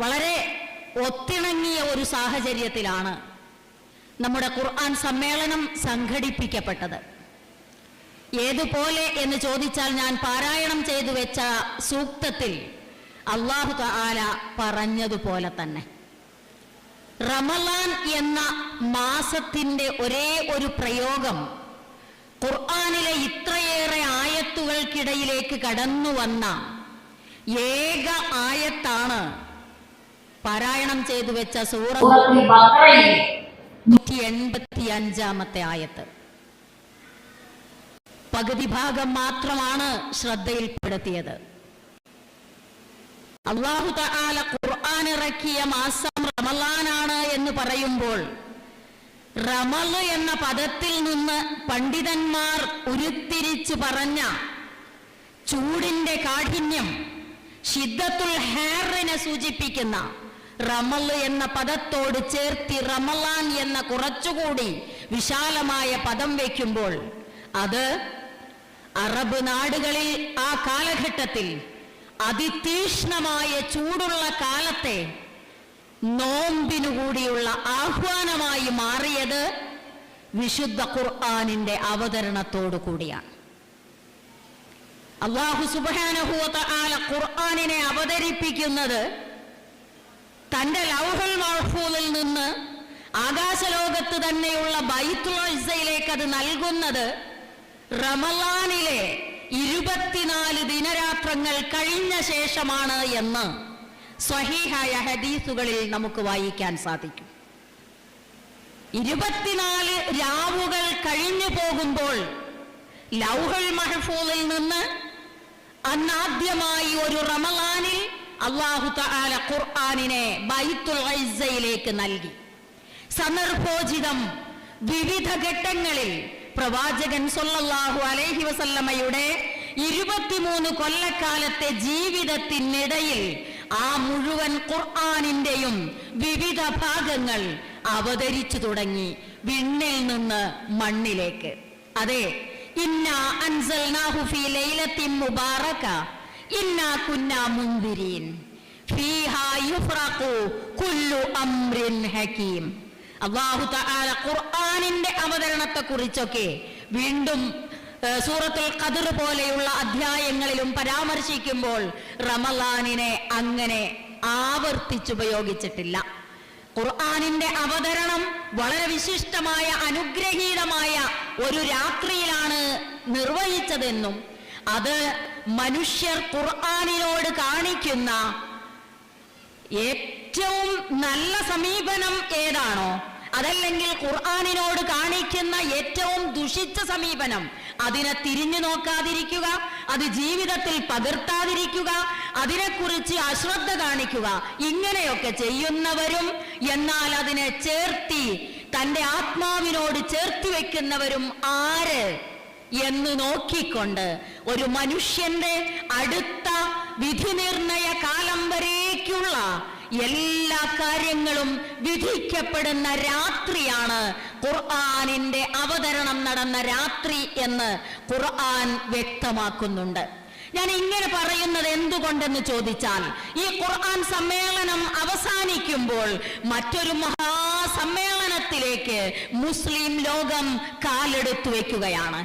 വളരെ ഒത്തിണങ്ങിയ ഒരു സാഹചര്യത്തിലാണ് നമ്മുടെ ഖുർആൻ സമ്മേളനം സംഘടിപ്പിക്കപ്പെട്ടത്. ഏതുപോലെ എന്ന് ചോദിച്ചാൽ ഞാൻ പാരായണം ചെയ്തു വെച്ച സൂക്തത്തിൽ അള്ളാഹു ആല പറഞ്ഞതുപോലെ തന്നെ. റമലാൻ എന്ന മാസത്തിന്റെ ഒരേ ഒരു പ്രയോഗം ഖുർആാനിലെ ഇത്രയേറെ ആയത്തുകൾക്കിടയിലേക്ക് കടന്നു വന്ന ഏക ആയത്താണ് പാരായണം ചെയ്തു വെച്ച സൂറത്ത് നൂറ്റി എൺപത്തി അഞ്ചാമത്തെ ആയത്ത്. പകുതി ഭാഗം മാത്രമാണ് ശ്രദ്ധയിൽപ്പെടുത്തിയത്. അള്ളാഹു താല ഖുർആൻ ഇറക്കിയ മാസം റമലാനാണ് എന്ന് പറയുമ്പോൾ റമൽ എന്ന പദത്തിൽ നിന്ന് പണ്ഡിതന്മാർ ഉരുത്തിരിച്ചു പറഞ്ഞ ചൂടിന്റെ കാഠിന്യം ഷിദ്ദത്തുൽ ഹാറിനെ സൂചിപ്പിക്കുന്ന റമൽ എന്ന പദത്തോട് ചേർത്തി റമലാൻ എന്ന കുറച്ചുകൂടി വിശാലമായ പദം വയ്ക്കുമ്പോൾ അത് അറബ് നാടുകളിൽ ആ കാലഘട്ടത്തിൽ അതിതീഷ്ണമായ ചൂടുള്ള കാലത്തെ നോമ്പിനുകൂടിയുള്ള ആഹ്വാനമായി മാറിയത് വിശുദ്ധ ഖുർആാനിന്റെ അവതരണത്തോടു കൂടിയാണ്. അള്ളാഹു സുബാനഹുവത്ത ആല ഖുർആാനിനെ അവതരിപ്പിക്കുന്നത് തന്റെ ലൗഹൽ മഹ്ഫൂലിൽ നിന്ന് ആകാശലോകത്ത് തന്നെയുള്ള ബൈത്തുൽ ഇസ്സയിലേക്ക് അത് നൽകുന്നത് റമലാനിലെ ഇരുപത്തിനാല് ദിനരാത്രങ്ങൾ കഴിഞ്ഞ ശേഷമാണ് എന്ന് സ്വഹീഹായ ഹദീസുകളിൽ നമുക്ക് വായിക്കാൻ സാധിക്കും. ഇരുപത്തിനാല് രാവുകൾ കഴിഞ്ഞു പോകുമ്പോൾ ലൗഹൽ മഹഫൂലിൽ നിന്ന് അന്നാദ്യമായി ഒരു റമലാനിൽ അള്ളാഹു തആല ഖുർആനിനെ ബൈത്തുൽ ഐസയിലേക്ക് നൽകി. സന്ദർഭോചിതം വിവിധ ഘട്ടങ്ങളിൽ പ്രവാചകൻ സല്ലല്ലാഹു അലൈഹി വസല്ലമയുടെ ഇരുപത്തിമൂന്ന് കൊല്ലക്കാലത്തെ ജീവിതത്തിനിടയിൽ ആ മുഴുവൻ ഖുർആാനിന്റെയും വിവിധ ഭാഗങ്ങൾ അവതരിച്ചു തുടങ്ങി വിണ്ണിൽ നിന്ന് മണ്ണിലേക്ക്. അതെ ഇന്നാ ലൈലത്തിൻ മുബാറക തആല ഖുർആനിന്റെ അവതരണത്തെ കുറിച്ചൊക്കെ വീണ്ടും സൂറത്തുൽ ഖദർ പോലെയുള്ള അധ്യായങ്ങളിലും പരാമർശിക്കുമ്പോൾ റമലാനിനെ അങ്ങനെ ആവർത്തിച്ചുപയോഗിച്ചിട്ടില്ല. ഖുർആാനിന്റെ അവതരണം വളരെ വിശിഷ്ടമായ അനുഗ്രഹീതമായ ഒരു രാത്രിയിലാണ് നിർവഹിച്ചതെന്നും അത് മനുഷ്യർ ഖുർആാനിനോട് കാണിക്കുന്ന ഏറ്റവും നല്ല സമീപനം ഏതാണോ? അതല്ലെങ്കിൽ ഖുർആാനിനോട് കാണിക്കുന്ന ഏറ്റവും ദുഷിച്ച സമീപനം? അതിനെ തിരിഞ്ഞു നോക്കാതിരിക്കുക അത് ജീവിതത്തിൽ പകർത്താതിരിക്കുക അതിനെക്കുറിച്ച് അശ്രദ്ധ കാണിക്കുക ഇങ്ങനെയൊക്കെ ചെയ്യുന്നവരും എന്നാൽ അതിനെ ചേർത്തി തന്റെ ആത്മാവിനോട് ചേർത്തി വെക്കുന്നവരും ആര്? എന്ന് നോക്കിക്കൊണ്ട് ഒരു മനുഷ്യന്റെ അടുത്ത വിധി നിർണയ കാലം വരേക്കുള്ള എല്ലാ കാര്യങ്ങളും വിധിക്കപ്പെടുന്ന രാത്രിയാണ് ഖുർആാനിന്റെ അവതരണം നടന്ന രാത്രി എന്ന് ഖുർആൻ വ്യക്തമാക്കുന്നുണ്ട്. ഞാൻ ഇങ്ങനെ പറയുന്നത് എന്തുകൊണ്ടെന്ന് ചോദിച്ചാൽ ഈ ഖുർആൻ സമ്മേളനം അവസാനിക്കുമ്പോൾ മറ്റൊരു മഹാസമ്മേളനത്തിലേക്ക് മുസ്ലിം ലോകം കാലെടുത്തു വെക്കുകയാണ്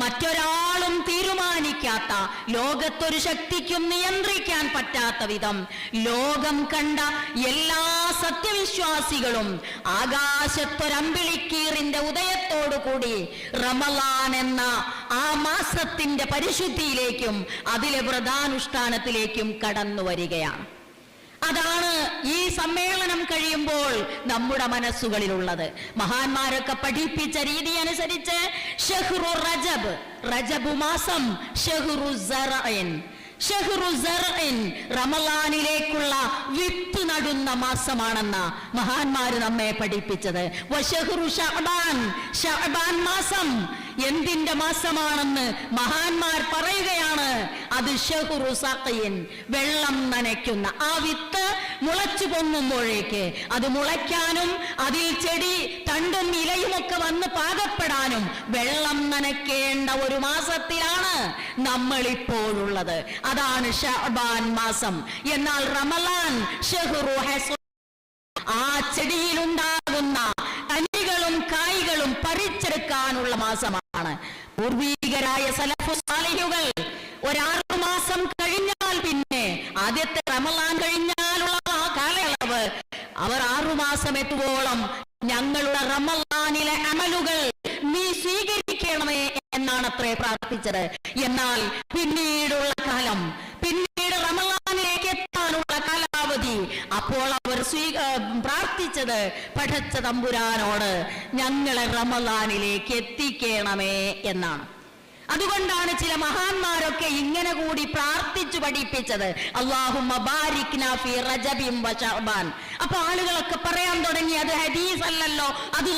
മറ്റൊരാളും തീരുമാനിക്കാത്ത ലോകത്തൊരു ശക്തിക്കും നിയന്ത്രിക്കാൻ പറ്റാത്ത വിധം ലോകം കണ്ട എല്ലാ സത്യവിശ്വാസികളും ആകാശത്തൊരമ്പിളിക്കീറിന്റെ ഉദയത്തോടു കൂടി റമലാൻ എന്ന ആ മാസത്തിന്റെ പരിശുദ്ധിയിലേക്കും അതിലെ വ്രതാനുഷ്ഠാനത്തിലേക്കും കടന്നു വരികയാണ് അതാണ് ഈ സമ്മേളനം കഴിയുമ്പോൾ നമ്മുടെ മനസ്സുകളിലുള്ളത്. മഹാന്മാരൊക്കെ പഠിപ്പിച്ച രീതി അനുസരിച്ച് ഷെഹ്റു റജബ് റജബു മാസം ഷെഹ്റു റമലാനിലേക്കുള്ള വിത്ത് നടുന്ന മാസമാണെന്ന മഹാന്മാര് നമ്മെ പഠിപ്പിച്ചത്. മാസം എന്തിന്റെ മാസമാണെന്ന് മഹാന്മാർ പറയുകയാണ്. അത് ഷഹുറു സഖയിൻ വെള്ളം നനയ്ക്കുന്ന ആ വിത്ത് മുളച്ചു പൊങ്ങുമ്പോഴേക്ക് അത് മുളയ്ക്കാനും അതിൽ ചെടി തണ്ടും ഇലയുമൊക്കെ വന്ന് പാകപ്പെടാനും വെള്ളം നനയ്ക്കേണ്ട ഒരു മാസത്തിലാണ് നമ്മൾ ഇപ്പോഴുള്ളത് അതാണ് ഷഅബാൻ മാസം. എന്നാൽ റമലാൻ ഷെഹുറു ആ ചെടിയിലുണ്ടാകുന്ന കനികളും കായ്കളും പറിച്ചെടുക്കാനുള്ള മാസമാണ്. പൂർവീകരായ സലഫു സാലിഹുകൾ ഒരാറു മാസം കഴിഞ്ഞാൽ പിന്നെ ആദ്യത്തെ റമലാൻ കഴിഞ്ഞാലുള്ള ആ കാലയളവ്. അവർ ആറുമാസം എത്തുവോളം ഞങ്ങളുടെ റമലാനിലെ അമലുകൾ നീ സ്വീകരിക്കണമേ എന്നാണ് അത്രേ പ്രാർത്ഥിച്ചത്. എന്നാൽ പിന്നീടുള്ള കാലം പിന്നീട് എത്താനുള്ള കാലാവധി. അപ്പോൾ അവർ സ്വീ പ്രാർത്ഥിച്ചത് പഠിച്ച തമ്പുരാനോട് ഞങ്ങളെ റമദാനിലേക്ക് എത്തിക്കണമേ എന്നാണ്. അതുകൊണ്ടാണ് ചില മഹാന്മാരൊക്കെ ഇങ്ങനെ കൂടി പ്രാർത്ഥിച്ചു പഠിപ്പിച്ചത്. ശഅബാൻ. അപ്പൊ ആളുകളൊക്കെ പറയാൻ തുടങ്ങി അത് ഹദീസ് അല്ലല്ലോ അത്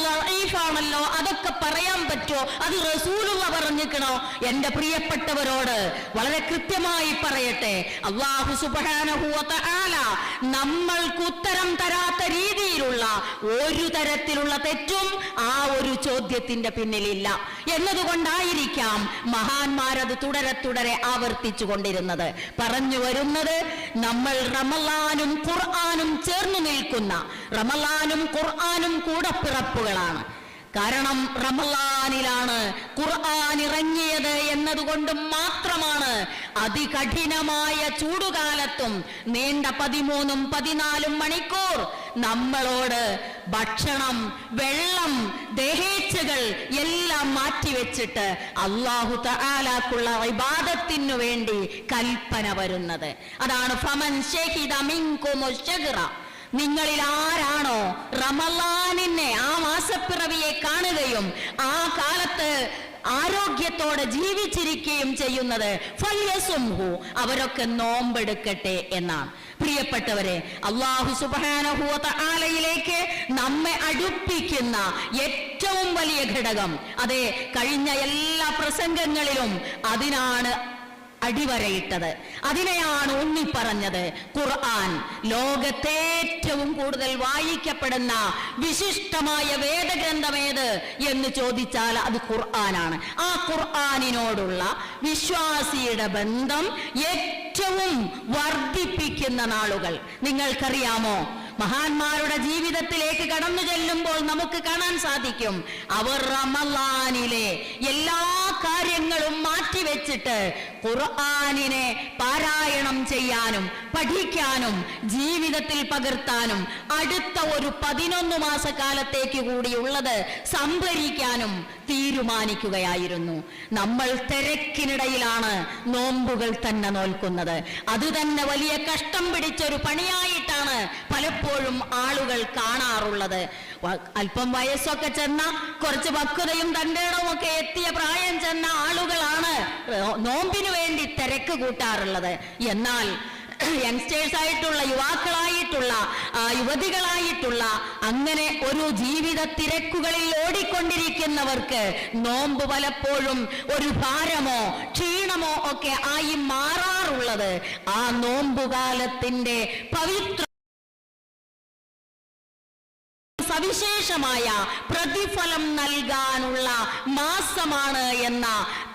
ആണല്ലോ അതൊക്കെ പറയാൻ പറ്റോ അത് റസൂലുള്ള പറഞ്ഞിക്കണോ? എന്റെ പ്രിയപ്പെട്ടവരോട് വളരെ കൃത്യമായി പറയട്ടെ. അള്ളാഹു സുബ്ഹാനഹു വ തആല നമ്മൾക്ക് ഉത്തരം തരാത്ത രീതിയിലുള്ള ഒരു തരത്തിലുള്ള തെറ്റും ആ ഒരു ചോദ്യത്തിന്റെ പിന്നിലില്ല. എന്നതുകൊണ്ടായിരിക്കാം മഹാന്മാരത് തുടരെ തുടരെ ആവർത്തിച്ചു കൊണ്ടിരുന്നത് പറഞ്ഞു വരുന്നത് നമ്മൾ റമലാനും ഖുർആാനും ചേർന്നു നിൽക്കുന്ന റമലാനും ഖുർആാനും കൂടപ്പിറപ്പുകളാണ്. കാരണം റമലാനിലാണ് ഖുർആൻ ഇറങ്ങിയത് എന്നതുകൊണ്ട് മാത്രമാണ് അതികഠിനമായ ചൂടുകാലത്തും നീണ്ട പതിമൂന്നും പതിനാലും മണിക്കൂർ നമ്മളോട് ഭക്ഷണം വെള്ളം ദേഹേച്ചകൾ എല്ലാം മാറ്റിവെച്ചിട്ട് അള്ളാഹു തആലാക്കുള്ള വിവാദത്തിനു വേണ്ടി കൽപ്പന വരുന്നത്. അതാണ് ഫമൻ ഷഹിദ മിങ്കുമു ശഹ്റ. നിങ്ങളിൽ ആരാണോ റമലാനിനെ ആ മാസപ്പിറവിയെ കാണുകയും ആ കാലത്ത് ആരോഗ്യത്തോടെ ജീവിച്ചിരിക്കുകയും ചെയ്യുന്നത്. അവരൊക്കെ നോമ്പെടുക്കട്ടെ എന്നാണ്. പ്രിയപ്പെട്ടവരെ അള്ളാഹു സുബാനഹുലയിലേക്ക് നമ്മെ അടുപ്പിക്കുന്ന ഏറ്റവും വലിയ ഘടകം. അതെ കഴിഞ്ഞ എല്ലാ പ്രസംഗങ്ങളിലും അതിനാണ് അടിവരയിട്ടത്. അതിനെയാണ് ഉണ്ണി പറഞ്ഞത് ഖുർആൻ ലോകത്തെ ഏറ്റവും കൂടുതൽ വായിക്കപ്പെടുന്ന വിശിഷ്ടമായ വേദഗ്രന്ഥമേത് എന്ന് ചോദിച്ചാൽ അത് ഖുർആനാണ്. ആ ഖുർആനിനോടുള്ള വിശ്വാസിയുടെ ബന്ധം ഏറ്റവും വർദ്ധിപ്പിക്കുന്ന നാളുകൾ. നിങ്ങൾക്കറിയാമോ? മഹാന്മാരുടെ ജീവിതത്തിലേക്ക് കടന്നു ചെല്ലുമ്പോൾ നമുക്ക് കാണാൻ സാധിക്കും. അവർ റമലാനിലെ എല്ലാ കാര്യങ്ങളും മാറ്റിവെച്ചിട്ട് ഖുർആാനിനെ പാരായണം ചെയ്യാനും പഠിക്കാനും ജീവിതത്തിൽ പകർത്താനും അടുത്ത ഒരു പതിനൊന്ന് മാസക്കാലത്തേക്ക് കൂടിയുള്ളത് സംഭരിക്കാനും തീരുമാനിക്കുകയായിരുന്നു. നമ്മൾ തിരക്കിനിടയിലാണ് നോമ്പുകൾ തന്നെ നോൽക്കുന്നത്. അത് തന്നെ വലിയ കഷ്ടം പിടിച്ചൊരു പണിയായിട്ടാണ് പലപ്പോഴും ആളുകൾ കാണാറുള്ളത്. അല്പം വയസ്സൊക്കെ ചെന്ന കുറച്ച് പക്വതയും തന്റെടവും ഒക്കെ എത്തിയ പ്രായം ചെന്ന ആളുകളാണ് നോമ്പിനു വേണ്ടി തിരക്ക് കൂട്ടാറുള്ളത്. എന്നാൽ യങ്സ്റ്റേഴ്സ് ആയിട്ടുള്ള യുവാക്കളായിട്ടുള്ള യുവതികളായിട്ടുള്ള അങ്ങനെ ഒരു ജീവിത തിരക്കുകളിൽ ഓടിക്കൊണ്ടിരിക്കുന്നവർക്ക് നോമ്പ് പലപ്പോഴും ഒരു ഭാരമോ ക്ഷീണമോ ഒക്കെ ആയി മാറാറുള്ളത്. ആ നോമ്പുകാലത്തിന്റെ പവിത്ര സവിശേഷമായ പ്രതിഫലം നൽകാനുള്ള മാസമാണ് എന്ന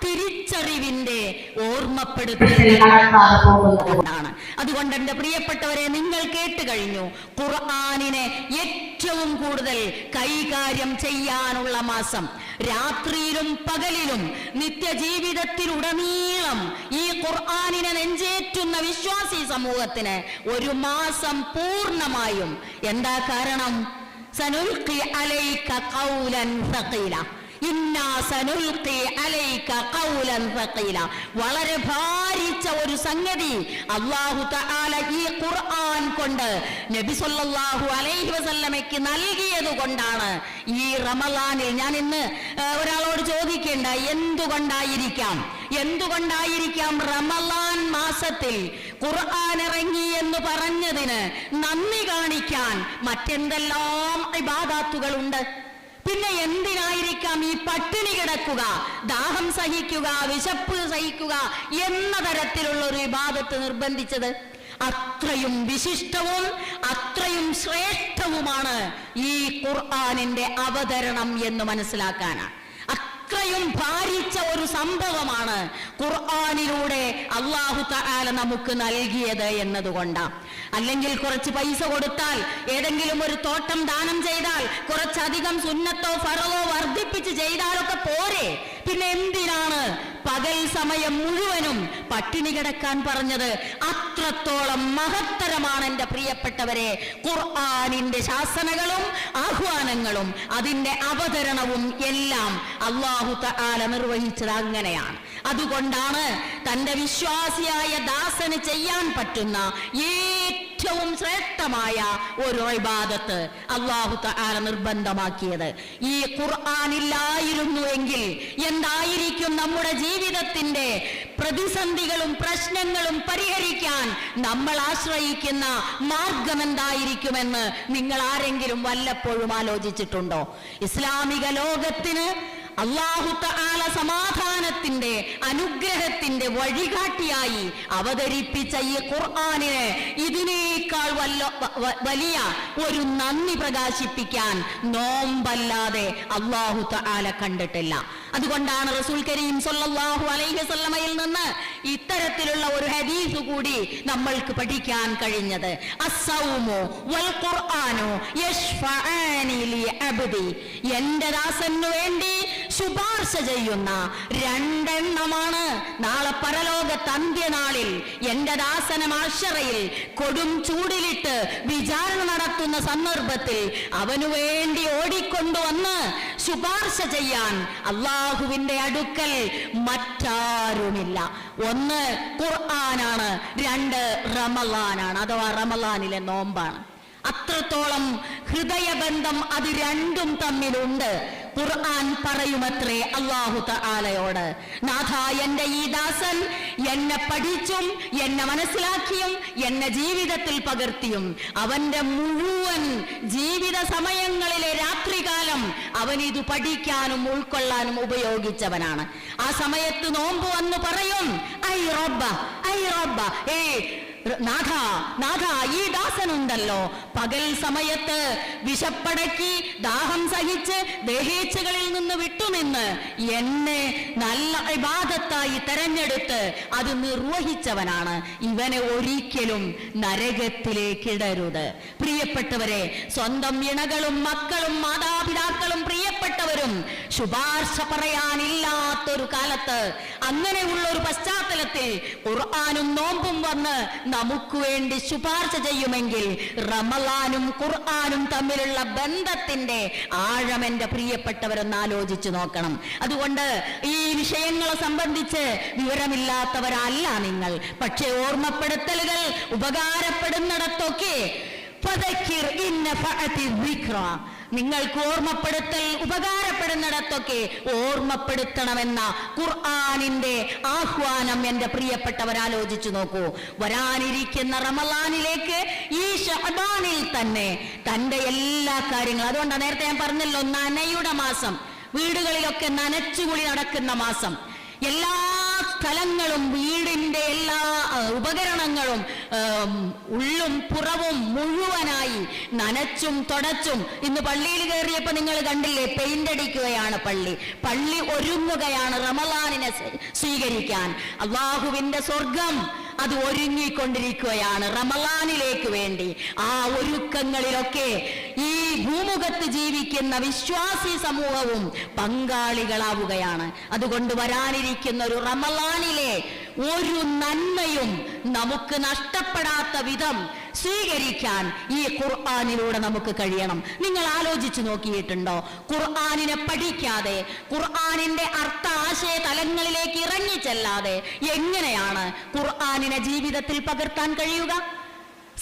തിരിച്ചറിവിന്റെ ഓർമ്മപ്പെടുത്തുന്നതാണ് അതുകൊണ്ട് എന്റെ പ്രിയപ്പെട്ടവരെ നിങ്ങൾ കേട്ട് കഴിഞ്ഞു ഖുർആാനിനെ ഏറ്റവും കൂടുതൽ കൈകാര്യം ചെയ്യാനുള്ള മാസം. രാത്രിയിലും പകലിലും നിത്യജീവിതത്തിലുടനീളം ഈ ഖുർആാനിനെ നെഞ്ചേറ്റുന്ന വിശ്വാസി സമൂഹത്തിന് ഒരു മാസം പൂർണമായും എന്താ കാരണം? سنلقي عليك قولا ثقيلا. വളരെ ഭാരിച്ച ഒരു സംഗതി അള്ളാഹു ഈ ഖുർആൻ കൊണ്ട് നബി സല്ലല്ലാഹു അലൈഹി വസല്ലമയ്ക്ക് നൽകിയത് കൊണ്ടാണ് ഈ റമലാനിൽ ഞാൻ ഇന്ന് ഒരാളോട് ചോദിക്കേണ്ട എന്തുകൊണ്ടായിരിക്കാം? എന്തുകൊണ്ടായിരിക്കാം റമലാൻ മാസത്തിൽ ഖുർആൻ ഇറങ്ങി എന്ന് പറഞ്ഞതിന് നന്ദി കാണിക്കാൻ മറ്റെന്തെല്ലാം ഇബാദാത്തുകളുണ്ട് പിന്നെ എന്തിനായിരിക്കാം ഈ പട്ടിണി കിടക്കുക? ദാഹം സഹിക്കുക വിശപ്പ് സഹിക്കുക എന്ന തരത്തിലുള്ള ഒരു വിവാദത്ത് നിർബന്ധിച്ചത് അത്രയും വിശിഷ്ടവും അത്രയും ശ്രേഷ്ഠവുമാണ് ഈ ഖുർആാനിന്റെ അവതരണം എന്ന് മനസ്സിലാക്കാനാണ്. അത്രയും ഭാരിച്ച ഒരു സംഭവമാണ് ഖുർആാനിലൂടെ അള്ളാഹു തആല നമുക്ക് നൽകിയത് എന്നതുകൊണ്ടാണ് അല്ലെങ്കിൽ കുറച്ച് പൈസ കൊടുത്താൽ ഏതെങ്കിലും ഒരു തോട്ടം ദാനം ചെയ്താൽ കുറച്ചധികം സുന്നത്തോ ഫറവോ വർദ്ധിപ്പിച്ച് ചെയ്താലൊക്കെ പോരെ. പിന്നെ എന്തിനാണ് പകൽ സമയം മുഴുവനും പട്ടിണി കിടക്കാൻ പറഞ്ഞത്? അത്രത്തോളം മഹത്തരമാണ് എന്റെ പ്രിയപ്പെട്ടവരെ. ഖുർആാനിന്റെ ശാസനകളും ആഹ്വാനങ്ങളും അതിന്റെ അവതരണവും എല്ലാം അള്ളാഹു തആല നിർവഹിച്ചത് അങ്ങനെയാണ്. അതുകൊണ്ടാണ് തന്റെ വിശ്വാസിയായ ദാസന് ചെയ്യാൻ പറ്റുന്ന ഏറ്റവും ശ്രേഷ്ഠമായ ഒരു ഇബാദത്ത് അള്ളാഹു തആല നിർബന്ധമാക്കിയത്. ഈ ഖുർആാനില്ലായിരുന്നു എങ്കിൽ എന്തായിരിക്കും നമ്മുടെ ജീവിതത്തിന്റെ പ്രതിസന്ധികളും പ്രശ്നങ്ങളും പരിഹരിക്കാൻ നമ്മൾ ആശ്രയിക്കുന്ന മാർഗം എന്തായിരിക്കുമെന്ന് നിങ്ങൾ ആരെങ്കിലും വല്ലപ്പോഴും ആലോചിച്ചിട്ടുണ്ടോ? ഇസ്ലാമിക ലോകത്തിന് അള്ളാഹു തആല സമാധാനത്തിന്റെ അനുഗ്രഹത്തിന്റെ വഴികാട്ടിയായി അവതരിപ്പിച്ച ഈ ഖുർആാനിന് ഇതിനേക്കാൾ വല്ല വലിയ ഒരു നന്ദി പ്രകാശിപ്പിക്കാൻ നോമ്പല്ലാതെ അള്ളാഹു തആല കണ്ടിട്ടില്ല. അതുകൊണ്ടാണ് റസൂൽ കരീം സൊല്ലാഹു അലൈഹി വസല്ലമയിൽ നിന്ന് ഇത്തരത്തിലുള്ള ഒരു ഹദീസ് കൂടി നമ്മൾക്ക് പഠിക്കാൻ കഴിഞ്ഞത്. വൽ എന്റെ ദാസനു വേണ്ടി ശുപാർശ ചെയ്യുന്ന രണ്ടെണ്ണമാണ് നാളെ പരലോക തന്ത്യനാളിൽ എന്റെ ദാസന മാഷറയിൽ കൊടും ചൂടിലിട്ട് വിചാരണ നടത്തുന്ന സന്ദർഭത്തിൽ അവനു വേണ്ടി ഓടിക്കൊണ്ടുവന്ന് ശുപാർശ ചെയ്യാൻ അള്ളാഹുവിന്റെ അടുക്കൽ മറ്റാരുമില്ല. ഒന്ന് ഖുർആനാണ് രണ്ട് റമലാനാണ് അഥവാ റമലാനിലെ നോമ്പാണ്. അത്രത്തോളം ഹൃദയബന്ധം അത് രണ്ടും തമ്മിലുണ്ട്. ഖുർആൻ പറയുമത്രേ അള്ളാഹു തആലയോട്. നാഥ എന്റെ ഈ ദാസൻ എന്നെ പഠിച്ചും എന്നെ മനസ്സിലാക്കിയും എന്നെ ജീവിതത്തിൽ പകർത്തിയും. അവന്റെ മുഴുവൻ ജീവിത സമയങ്ങളിലെ രാത്രികാലം അവൻ ഇത് പഠിക്കാനും ഉൾക്കൊള്ളാനും ഉപയോഗിച്ചവനാണ്. ആ സമയത്ത് നോമ്പ് വന്ന് പറയും ഐ റബ്ബ ഐ റബ്ബ ഏ നാഥ നാഥ ഈ ദാസനുണ്ടല്ലോ. പകൽ സമയത്ത് വിശപ്പടക്കി ദാഹം സഹിച്ച് ദേഹേച്ഛകളിൽ നിന്ന് വിട്ടുനിന്ന് എന്നെ നല്ല ഇബാദത്തായി തെരഞ്ഞെടുത്ത് അത് നിർവഹിച്ചവനാണ്. ഇവനെ ഒരിക്കലും നരകത്തിലേക്ക് ഇടരുത് പ്രിയപ്പെട്ടവരെ സ്വന്തം ഇണകളും മക്കളും മാതാപിതാക്കളും പ്രിയപ്പെട്ടവരും ശുപാർശ പറയാനില്ലാത്തൊരു കാലത്ത് അങ്ങനെയുള്ള ഒരു പശ്ചാത്തലത്തിൽ ഖുർആാനും നോമ്പും വന്ന് നമുക്ക് വേണ്ടി ശുപാർശ ചെയ്യുമെങ്കിൽ റമലാനും ഖുർആാനും തമ്മിലുള്ള ബന്ധത്തിന്റെ ആഴം എന്റെ പ്രിയപ്പെട്ടവരൊന്ന് ആലോചിച്ചു നോക്കണം. അതുകൊണ്ട് ഈ വിഷയങ്ങളെ സംബന്ധിച്ച് വിവരമില്ലാത്തവരല്ല നിങ്ങൾ. പക്ഷേ ഓർമ്മപ്പെടുത്തലുകൾ ഉപകാരപ്പെടുന്നിടത്തൊക്കെ നിങ്ങൾക്ക് ഓർമ്മപ്പെടുത്തൽ ഉപകാരപ്പെടുന്നിടത്തൊക്കെ ഓർമ്മപ്പെടുത്തണമെന്ന ഖുർആാനിന്റെ ആഹ്വാനം എന്റെ പ്രിയപ്പെട്ടവരാലോചിച്ചു നോക്കൂ. വരാനിരിക്കുന്ന റമലാനിലേക്ക് ഈ ഷഹബാനിൽ തന്നെ തന്റെ എല്ലാ കാര്യങ്ങളും അതുകൊണ്ടാണ് നേരത്തെ ഞാൻ പറഞ്ഞല്ലോ നനയുടെ മാസം വീടുകളിലൊക്കെ നനച്ചുകുളി നടക്കുന്ന മാസം എല്ലാ സ്ഥലങ്ങളും വീടിന്റെ എല്ലാ ഉപകരണങ്ങളും ഉള്ളും പുറവും മുഴുവനായി നനച്ചും തുടച്ചും ഇന്ന് പള്ളിയിൽ കയറിയപ്പോൾ നിങ്ങൾ കണ്ടില്ലേ പെയിന്റ് അടിക്കുകയാണ് പള്ളി. പള്ളി ഒരുങ്ങുകയാണ് റമലാനിനെ സ്വീകരിക്കാൻ. അള്ളാഹുവിന്റെ സ്വർഗം അത് ഒരുങ്ങിക്കൊണ്ടിരിക്കുകയാണ് റമലാനിലേക്ക് വേണ്ടി. ആ ഒരുക്കങ്ങളിലൊക്കെ ഈ ഭൂമുഖത്ത് ജീവിക്കുന്ന വിശ്വാസി സമൂഹവും പങ്കാളികളാവുകയാണ്. അതുകൊണ്ട് വരാനിരിക്കുന്ന ഒരു റമലാനിലെ ഒരു നന്മയും നമുക്ക് നഷ്ടപ്പെടാത്ത വിധം സ്വീകരിക്കാൻ ഈ ഖുർആാനിലൂടെ നമുക്ക് കഴിയണം. നിങ്ങൾ ആലോചിച്ചു നോക്കിയിട്ടുണ്ടോ? ഖുർആാനിനെ പഠിക്കാതെ ഖുർആാനിന്റെ അർത്ഥ ആശയ തലങ്ങളിലേക്ക് ഇറങ്ങിച്ചെല്ലാതെ എങ്ങനെയാണ് ഖുർആാനിനെ ജീവിതത്തിൽ പകർത്താൻ കഴിയുക?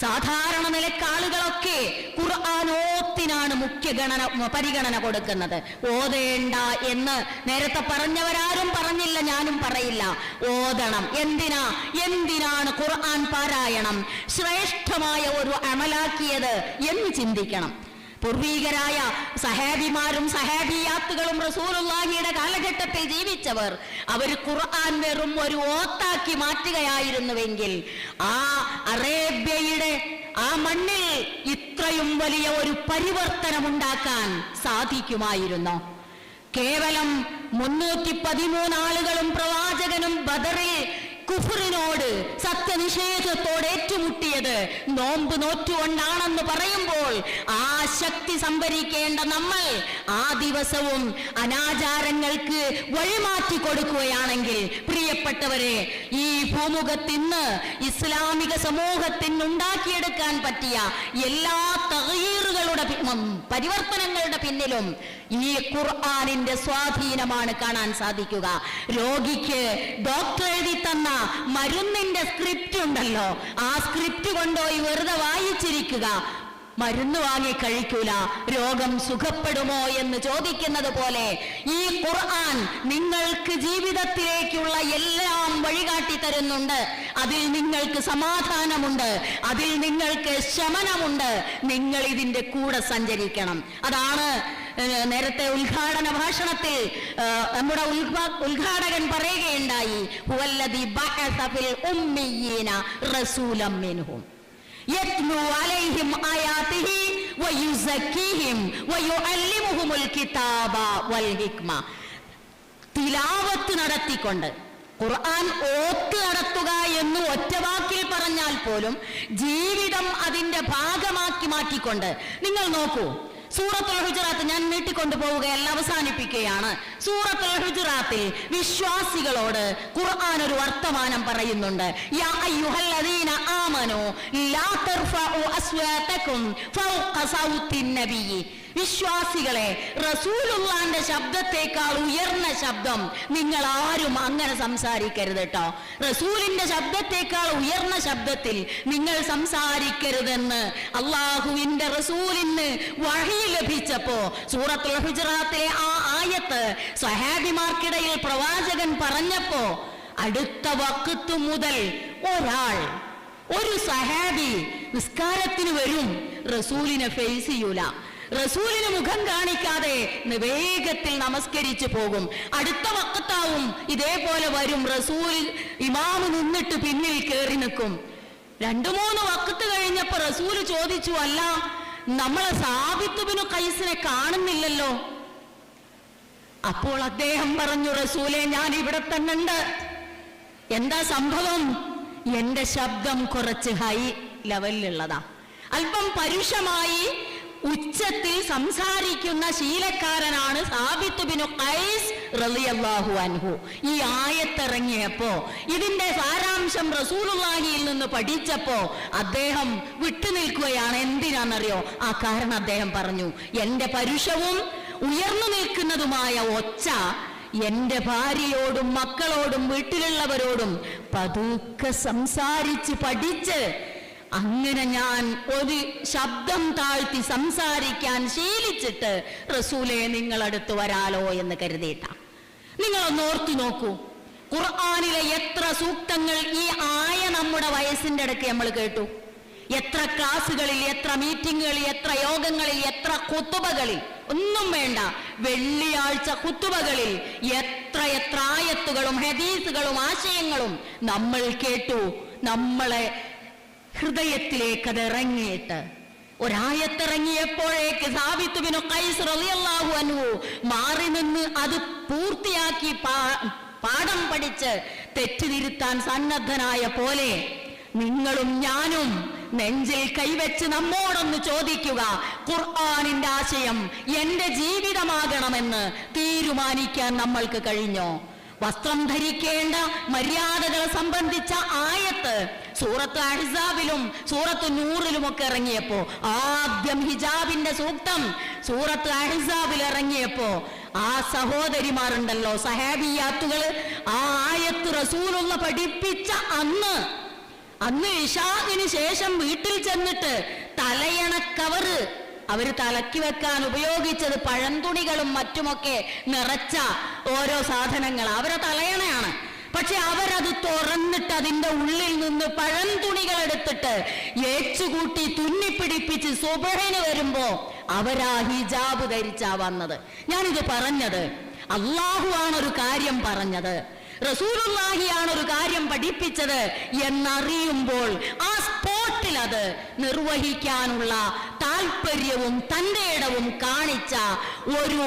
സാധാരണ നിലക്കാളുകളൊക്കെ ഖുർആാനോത്തിനാണ് മുഖ്യ ഗണന പരിഗണന കൊടുക്കുന്നത്. ഓതേണ്ട എന്ന് നേരത്തെ പറഞ്ഞവരാരും പറഞ്ഞില്ല ഞാനും പറയില്ല. ഓതണം. എന്തിനാ? എന്തിനാണ് ഖുർആൻ പാരായണം? ശ്രേഷ്ഠമായ ഒരു അമലാക്കിയത് എന്ന് ചിന്തിക്കണം. പൂർവീകരായ സഹാബിമാരും സഹാബിയാത്തുകളും റസൂലുള്ളാഹിയുടെ കാലഘട്ടത്തിൽ ജീവിച്ചവർ അവർ ഖുർആൻ വെറും ഒരു ഓത്താക്കി മാറ്റുകയായിരുന്നുവെങ്കിൽ ആ അറേബ്യയുടെ ആ മണ്ണിൽ ഇത്രയും വലിയ ഒരു പരിവർത്തനം ഉണ്ടാക്കാൻ സാധിക്കുമായിരുന്നോ? കേവലം മുന്നൂറ്റി പതിമൂന്ന് ആളുകളും പ്രവാചകനും ബദറിൽ കുഫറിനോട് സത്യനിഷേധത്തോട് ഏറ്റുമുട്ടിയത് നോമ്പ് നോറ്റുകൊണ്ടാണെന്ന് പറയുമ്പോൾ ആ ശക്തി സംഭരിക്കേണ്ട നമ്മൾ ആ ദിവസവും അനാചാരങ്ങൾക്ക് വഴിമാറ്റി കൊടുക്കുകയാണെങ്കിൽ പ്രിയപ്പെട്ടവരെ ഈ ഭൂമുഖത്തിന്ന് ഇസ്ലാമിക സമൂഹത്തിന് ഉണ്ടാക്കിയെടുക്കാൻ പറ്റിയ എല്ലാ തകീറുകളുടെ പരിവർത്തനങ്ങളുടെ പിന്നിലും ഈ ഖുർആാനിന്റെ സ്വാധീനമാണ് കാണാൻ സാധിക്കുക. രോഗിക്ക് ഡോക്ടർ എഴുതി തന്ന മരുന്നിന്റെ സ്ക്രിപ്റ്റ് ഉണ്ടല്ലോ. ആ സ്ക്രിപ്റ്റ് കൊണ്ടുപോയി വെറുതെ വായിച്ചിരിക്കുക. മരുന്ന് വാങ്ങി കഴിക്കൂല. രോഗം സുഖപ്പെടുമോ എന്ന് ചോദിക്കുന്നത് പോലെ ഈ ഖുർആൻ നിങ്ങൾക്ക് ജീവിതത്തിലേക്കുള്ള എല്ലാം വഴികാട്ടി തരുന്നുണ്ട്. അതിൽ നിങ്ങൾക്ക് സമാധാനമുണ്ട്. അതിൽ നിങ്ങൾക്ക് ശമനമുണ്ട്. നിങ്ങൾ ഇതിന്റെ കൂടെ സഞ്ചരിക്കണം. അതാണ് നേരത്തെ ഉദ്ഘാടന ഭാഷണത്തിൽ ഏഹ്, നമ്മുടെ ഉദ്ഘാ- ഉദ്ഘാടകൻ പറയുകയുണ്ടായി ഹുവല്ലദി ബഅസ ഫിൽ ഉമ്മിയീന റസൂലം മിൻഹും يتلو عليهم آياته ويزكيهم ويعلمهم الكتاب والحكمة തിലാവത്ത് നടത്തിക്കൊണ്ട് ഖുർആൻ ഓത്ത് നടത്തുക എന്ന് ഒറ്റവാക്കിൽ പറഞ്ഞാൽ പോലും ജീവിതം അതിന്റെ ഭാഗമാക്കി മാറ്റിക്കൊണ്ട് നിങ്ങൾ നോക്കൂ സൂറത്തുൽ ഹുജറാത്ത് ഞാൻ നീട്ടിക്കൊണ്ടു പോവുകയല്ല അവസാനിപ്പിക്കുകയാണ്. സൂറത്തുൽ ഹുജറാത്തിൽ വിശ്വാസികളോട് ഖുർആൻ ഒരു വർത്തമാനം പറയുന്നുണ്ട്. യാ അയ്യുഹല്ലദീന ആമനു ലാ തർഫഉ അസ്വാതകും ഫൗഖ സൗത്തിൻ വിശ്വാസികളെ റസൂലുള്ളാന്റെ ശബ്ദത്തെക്കാൾ ഉയർന്ന ശബ്ദം നിങ്ങൾ ആരും അങ്ങനെ സംസാരിക്കരുത് കേട്ടോ റസൂലിന്റെ ശബ്ദത്തെക്കാൾ ഉയർന്ന ശബ്ദത്തിൽ നിങ്ങൾ സംസാരിക്കരുതെന്ന് അള്ളാഹുവിന്റെ റസൂലിന് വഴി ലഭിച്ചപ്പോ സൂറത്തുൽ ഹുജറാത്തിലെ ആ ആയത്ത് സഹാബിമാർക്കിടയിൽ പ്രവാചകൻ പറഞ്ഞപ്പോ അടുത്ത വക്കത്തു മുതൽ ഒരാൾ ഒരു സഹാബി നിസ്കാരത്തിന് വരും റസൂലിനെ ഫേസ് ചെയ്യൂല. റസൂലിന് മുഖം കാണിക്കാതെ വേഗത്തിൽ നമസ്കരിച്ചു പോകും. അടുത്ത വക്കത്താവും ഇതേപോലെ വരും. റസൂൽ ഇമാമ് നിന്നിട്ട് പിന്നിൽ കയറി നിൽക്കും. രണ്ടു മൂന്ന് വക്കത്ത് കഴിഞ്ഞപ്പോ റസൂൽ ചോദിച്ചു അല്ല നമ്മളെ സാബിത്തുബിനു കൈസിനെ കാണുന്നില്ലല്ലോ. അപ്പോൾ അദ്ദേഹം പറഞ്ഞു റസൂലെ ഞാൻ ഇവിടെ തന്നെ ഉണ്ട് എന്താ സംഭവം? എന്റെ ശബ്ദം കുറച്ച് ഹൈ ലെവലിലുള്ളതാ. അല്പം പരുഷമായി ഉച്ചത്തിൽ സംസാരിക്കുന്ന ശീലക്കാരനാണ് സാബിത്ത് ബിനു ഖൈസ് റളിയല്ലാഹു അൻഹു. ഈ ആയത്തിറങ്ങിയപ്പോ ഇതിന്റെ സാരാംശം റസൂലുള്ളാഹിയിൽ നിന്ന് പഠിച്ചപ്പോ അദ്ദേഹം വിട്ടുനിൽക്കുകയാണ്. എന്തിനാണെന്നറിയോ? ആ കാരണം അദ്ദേഹം പറഞ്ഞു എന്റെ പരുഷവും ഉയർന്നു നിൽക്കുന്നതുമായ ഒച്ച എന്റെ ഭാര്യയോടും മക്കളോടും വീട്ടിലുള്ളവരോടും പതുക്കെ സംസാരിച്ച് പഠിച്ച് അങ്ങനെ ഞാൻ ഒരു ശബ്ദം താഴ്ത്തി സംസാരിക്കാൻ ശീലിച്ചിട്ട് റസൂലെ നിങ്ങളടുത്ത് വരാലോ എന്ന് കരുതിയിട്ട. നിങ്ങളൊന്ന് ഓർത്തു നോക്കൂ. ഖുർആാനിലെ എത്ര സൂക്തങ്ങൾ ഈ ആയ നമ്മുടെ വയസ്സിന്റെ അടുക്ക് നമ്മൾ കേട്ടു. എത്ര ക്ലാസ്സുകളിൽ എത്ര മീറ്റിങ്ങുകളിൽ എത്ര യോഗങ്ങളിൽ എത്ര കുത്തുബകളിൽ ഒന്നും വേണ്ട. വെള്ളിയാഴ്ച കുത്തുബകളിൽ എത്ര എത്ര ആയത്തുകളും ഹദീസുകളും ആശയങ്ങളും നമ്മൾ കേട്ടു. നമ്മളെ ഹൃദയത്തിലേക്ക് അത് ഇറങ്ങിയിട്ട്. ഒരായത്തിറങ്ങിയപ്പോഴേക്ക് സാബിത്തുബിനു കൈസ് റളിയല്ലാഹു മാറി നിന്ന് അത് പൂർത്തിയാക്കി പാഠം പഠിച്ച് തെറ്റുതിരുത്താൻ സന്നദ്ധനായ പോലെ നിങ്ങളും ഞാനും നെഞ്ചിൽ കൈവച്ച് നമ്മോടൊന്ന് ചോദിക്കുക ഖുർആാനിന്റെ ആശയം എന്റെ ജീവിതമാകണമെന്ന് തീരുമാനിക്കാൻ നമ്മൾക്ക് കഴിഞ്ഞോ? വസ്ത്രം ധരിക്കേണ്ട മര്യാദകളെ സംബന്ധിച്ച ആയത്ത് സൂറത്ത് അഹ്സാബിലും സൂറത്ത് നൂറിലും ഒക്കെ ഇറങ്ങിയപ്പോ ആദ്യം ഹിജാബിന്റെ സൂക്തം സൂറത്ത് അഹ്സാബിൽ ഇറങ്ങിയപ്പോ ആ സഹോദരിമാരുണ്ടല്ലോ സഹാബിയാത്തുകൾ ആ ആയത്ത് റസൂലുള്ള പഠിപ്പിച്ച അന്ന് അന്ന് ഇഷാദിന് ശേഷം വീട്ടിൽ ചെന്നിട്ട് തലയണ കവറ് അവർ തലക്കി വെക്കാൻ ഉപയോഗിച്ചത് പഴന്തുണികളും മറ്റുമൊക്കെ നിറച്ച ഓരോ സാധനങ്ങൾ. അവരെ തലയണയാണ്. പക്ഷെ അവരത് തുറന്നിട്ട് അതിന്റെ ഉള്ളിൽ നിന്ന് പഴം തുണികൾ എടുത്തിട്ട് ഏച്ചുകൂട്ടി തുന്നിപ്പിടിപ്പിച്ച് സുബഹന് വരുമ്പോ അവരാ ഹിജാബ് ധരിച്ചാ വന്നത്. ഞാനിത് പറഞ്ഞത്. അള്ളാഹു ആണ് ഒരു കാര്യം പറഞ്ഞത്. റസൂലുള്ളാഹിയാണ് ഒരു കാര്യം പഠിപ്പിച്ചത് എന്നറിയുമ്പോൾ ആ സ്പോട്ടിൽ അത് നിർവഹിക്കാനുള്ള താല്പര്യവും തന്റെ ഇടവും കാണിച്ച ഒരു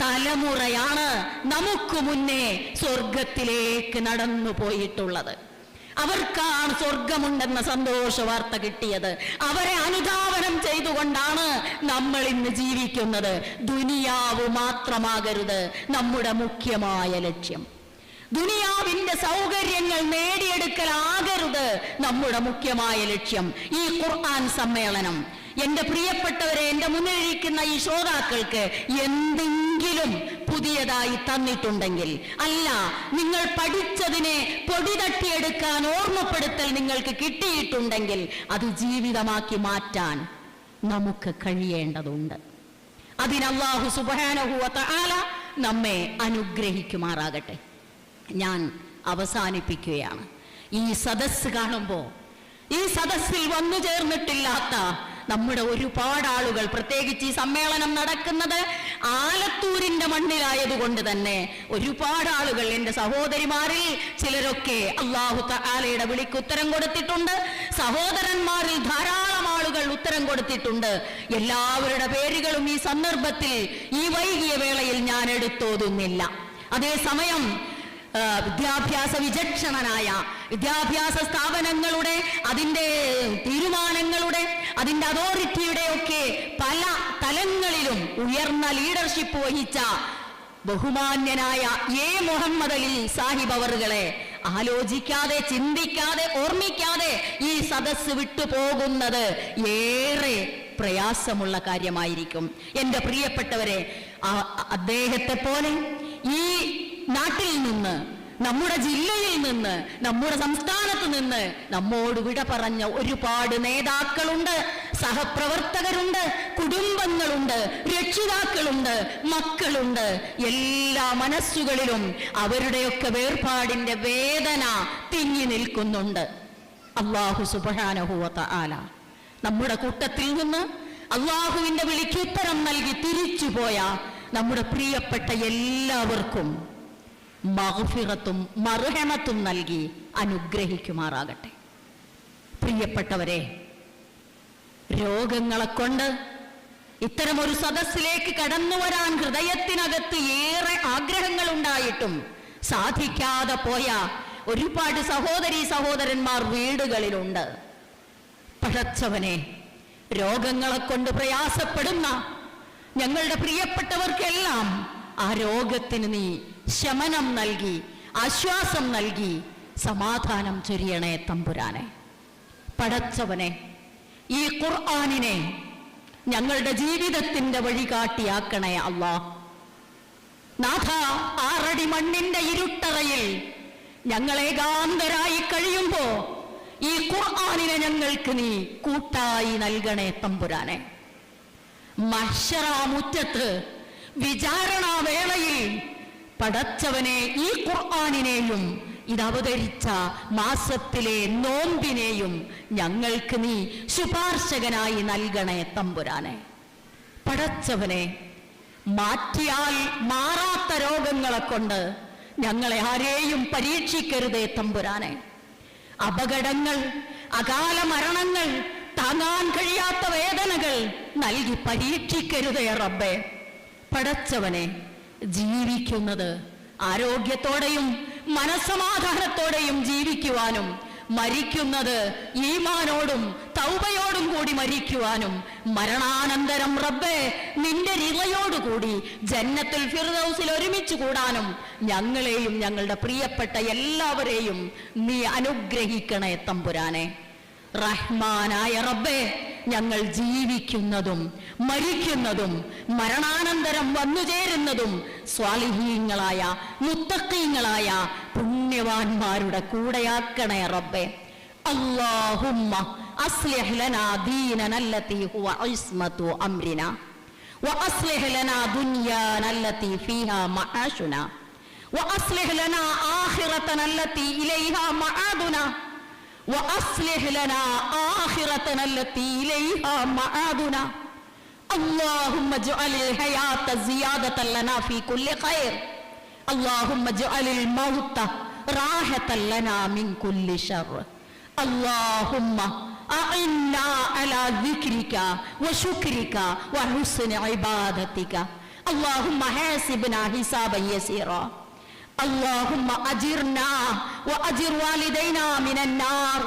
തലമുറയാണ് നമുക്ക് മുന്നേ സ്വർഗത്തിലേക്ക് നടന്നു പോയിട്ടുള്ളത്. അവർക്കാണ് സ്വർഗമുണ്ടെന്ന സന്തോഷ വാർത്ത കിട്ടിയത്. അവരെ അനുധാവനം ചെയ്തുകൊണ്ടാണ് നമ്മൾ ഇന്ന് ജീവിക്കുന്നത്. ദുനിയാവ് മാത്രമാകരുത് നമ്മുടെ മുഖ്യമായ ലക്ഷ്യം. ദുനിയാവിന്റെ സൗകര്യങ്ങൾ നേടിയെടുക്കലാകരുത് നമ്മുടെ മുഖ്യമായ ലക്ഷ്യം. ഈ ഖുർആൻ സമ്മേളനം എന്റെ പ്രിയപ്പെട്ടവരെ എന്റെ മുന്നിലിരിക്കുന്ന ഈ ശ്രോതാക്കൾക്ക് എന്തെങ്കിലും പുതിയതായി തന്നിട്ടുണ്ടെങ്കിൽ അല്ല നിങ്ങൾ പഠിച്ചതിനെ പൊടി തട്ടിയെടുക്കാൻ ഓർമ്മപ്പെടുത്തൽ നിങ്ങൾക്ക് കിട്ടിയിട്ടുണ്ടെങ്കിൽ അത് ജീവിതമാക്കി മാറ്റാൻ നമുക്ക് കഴിയേണ്ടതുണ്ട്. അതിനല്ലാഹു സുബാനഹുവത്ത സുബാനഹുവ ആല നമ്മെ അനുഗ്രഹിക്കുമാറാകട്ടെ. ഞാൻ അവസാനിപ്പിക്കുകയാണ്. ഈ സദസ്സ് കാണുമ്പോൾ ഈ സദസ്സിൽ വന്നു ചേർന്നിട്ടില്ലാത്ത നമ്മുടെ ഒരുപാട് ആളുകൾ പ്രത്യേകിച്ച് ഈ സമ്മേളനം നടക്കുന്നത് ആലത്തൂരിന്റെ മണ്ണിലായതുകൊണ്ട് തന്നെ ഒരുപാട് ആളുകൾ എന്റെ സഹോദരിമാരിൽ ചിലരൊക്കെ അള്ളാഹു ആലയുടെ വിളിക്ക് ഉത്തരം കൊടുത്തിട്ടുണ്ട് സഹോദരന്മാരിൽ ധാരാളം ആളുകൾ ഉത്തരം കൊടുത്തിട്ടുണ്ട്. എല്ലാവരുടെ പേരുകളും ഈ സന്ദർഭത്തിൽ ഈ വൈകിയ വേളയിൽ ഞാൻ എടുത്തോതുന്നില്ല. അതേസമയം വിദ്യാഭ്യാസ വിചക്ഷണനായ വിദ്യാഭ്യാസ സ്ഥാപനങ്ങളുടെ അതിന്റെ തീരുമാനങ്ങളുടെ അതിന്റെ അതോറിറ്റിയുടെ ഒക്കെ പല തലങ്ങളിലും ഉയർന്ന ലീഡർഷിപ്പ് വഹിച്ച ബഹുമാന്യനായ എ. മുഹമ്മദ് അലി സാഹിബ് അവറുകളെ ആലോചിക്കാതെ ചിന്തിക്കാതെ ഓർമ്മിക്കാതെ ഈ സദസ് വിട്ടുപോകുന്നത് ഏറെ പ്രയാസമുള്ള കാര്യമായിരിക്കും. എന്റെ പ്രിയപ്പെട്ടവരെ അദ്ദേഹത്തെ പോലെ ഈ നാട്ടിൽ നിന്ന് നമ്മുടെ ജില്ലയിൽ നിന്ന് നമ്മുടെ സംസ്ഥാനത്ത് നിന്ന് നമ്മോട് വിട പറഞ്ഞ ഒരുപാട് നേതാക്കളുണ്ട് സഹപ്രവർത്തകരുണ്ട് കുടുംബങ്ങളുണ്ട് രക്ഷിതാക്കളുണ്ട് മക്കളുണ്ട്. എല്ലാ മനസ്സുകളിലും അവരുടെയൊക്കെ വേർപാടിന്റെ വേദന തിങ്ങി നിൽക്കുന്നുണ്ട്. അള്ളാഹു സുബാനഹുവത്ത ആല നമ്മുടെ കൂട്ടത്തിൽ നിന്ന് അള്ളാഹുവിന്റെ വിളിക്ക് ഉത്തരം നൽകി തിരിച്ചുപോയ നമ്മുടെ പ്രിയപ്പെട്ട എല്ലാവർക്കും മഹഫിറത്തും മറുഹമത്തും നൽകി അനുഗ്രഹിക്കുമാറാകട്ടെ. പ്രിയപ്പെട്ടവരെ രോഗങ്ങളെ കൊണ്ട് ഇത്തരമൊരു സദസ്സിലേക്ക് കടന്നു വരാൻ ഹൃദയത്തിനകത്ത് ഏറെ ആഗ്രഹങ്ങൾ ഉണ്ടായിട്ടും സാധിക്കാതെ പോയ ഒരുപാട് സഹോദരി സഹോദരന്മാർ വീടുകളിലുണ്ട്. പഴച്ചവനെ രോഗങ്ങളെ കൊണ്ട് പ്രയാസപ്പെടുന്ന ഞങ്ങളുടെ പ്രിയപ്പെട്ടവർക്കെല്ലാം ആ രോഗത്തിന് നീ ശമനം നൽകി ആശ്വാസം നൽകി സമാധാനം ചൊരിയണേ തമ്പുരാനെ. പടച്ചവനെ ഈ ഖുർആാനിനെ ഞങ്ങളുടെ ജീവിതത്തിന്റെ വഴികാട്ടിയാക്കണേ അള്ളാ. നാഥ ആറടി മണ്ണിന്റെ ഇരുട്ടറയിൽ ഞങ്ങൾ ഏകാന്തരായി കഴിയുമ്പോ ഈ ഖുർആാനിനെ ഞങ്ങൾക്ക് നീ കൂട്ടായി നൽകണേ തമ്പുരാനെ. മഷറാമുറ്റത്ത് വിചാരണാവേളയിൽ പടച്ചവനെ ഈ ഖുർആാനിനെയും ഇത് അവതരിച്ച മാസത്തിലെ നോമ്പിനെയും ഞങ്ങൾക്ക് നീ ശുപാർശകനായി നൽകണേ തമ്പുരാനെ. പടച്ചവനെ മാറ്റിയാൽ മാറാത്ത രോഗങ്ങളെ കൊണ്ട് ഞങ്ങളെ ആരെയും പരീക്ഷിക്കരുതേ തമ്പുരാനെ. അപകടങ്ങൾ അകാല മരണങ്ങൾ താങ്ങാൻ കഴിയാത്ത വേദനകൾ നൽകി പരീക്ഷിക്കരുതേ റബ്ബെ. പടച്ചവനെ ജീവിക്കുന്നത്. ആരോഗ്യത്തോടെയും മനസ്സമാധാനത്തോടെയും ജീവിക്കുവാനും മരിക്കുന്നത് ഈമാനോടും തൗബയോടും കൂടി മരിക്കുവാനും മരണാനന്തരം റബ്ബേ നിന്റെ കൂടി ജന്നത്തിൽ ഫിർദൗസിൽ ഒരുമിച്ച് കൂടാനും ഞങ്ങളെയും ഞങ്ങളുടെ പ്രിയപ്പെട്ട എല്ലാവരെയും നീ അനുഗ്രഹിക്കണേ തമ്പുരാനെ. റഹ്മാനായ റബ്ബേ ഞങ്ങൾ ജീവിക്കുന്നതും മരിക്കുന്നതും മരണാനന്തരം വന്നുചേരുന്നതും സ്വാലിഹീങ്ങളായ മുത്തക്കീങ്ങളായ പുണ്യവാന്മാരുടെ കൂടെയാക്കണേ റബ്ബേ അല്ലാഹുമ്മ അസ്ലിഹ് ലനാ ദീനന അല്ലതി ഹുവ ഇസ്മതു അംരിന وأصلح لنا دنيانا التي فيها معاشنا وأصلح لنا آخرتنا التي إليها معادنا وأصلح لنا آخرتنا التي إليها معادنا. اللهم اجعل الحياة زيادة لنا في كل خير. اللهم اجعل الموت راحة لنا من كل شر. اللهم أعنا على ذكرك وشكرك وحسن عبادتك. اللهم حاسبنا حسابا يسيرا. اللهم أجرنا وأجر والدينا من النار.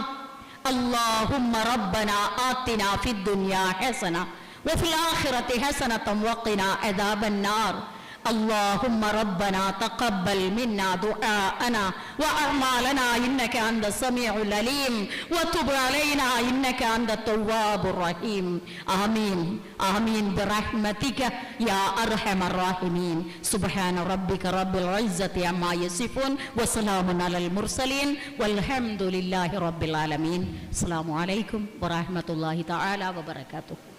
اللهم ربنا آتنا في الدنيا حسنة وفي الآخرة حسنة وقنا عذاب النار. اللهم ربنا تقبل منا دعاءنا وأعمالنا إنك أنت السميع العليم وتب علينا إنك أنت التواب الرحيم. آمين. آمين. برحمتك يا أرحم الراحمين. سبحان ربك رب العزة عما يصفون وسلام على المرسلين والحمد لله رب العالمين. السلام عليكم ورحمة الله تعالى وبركاته.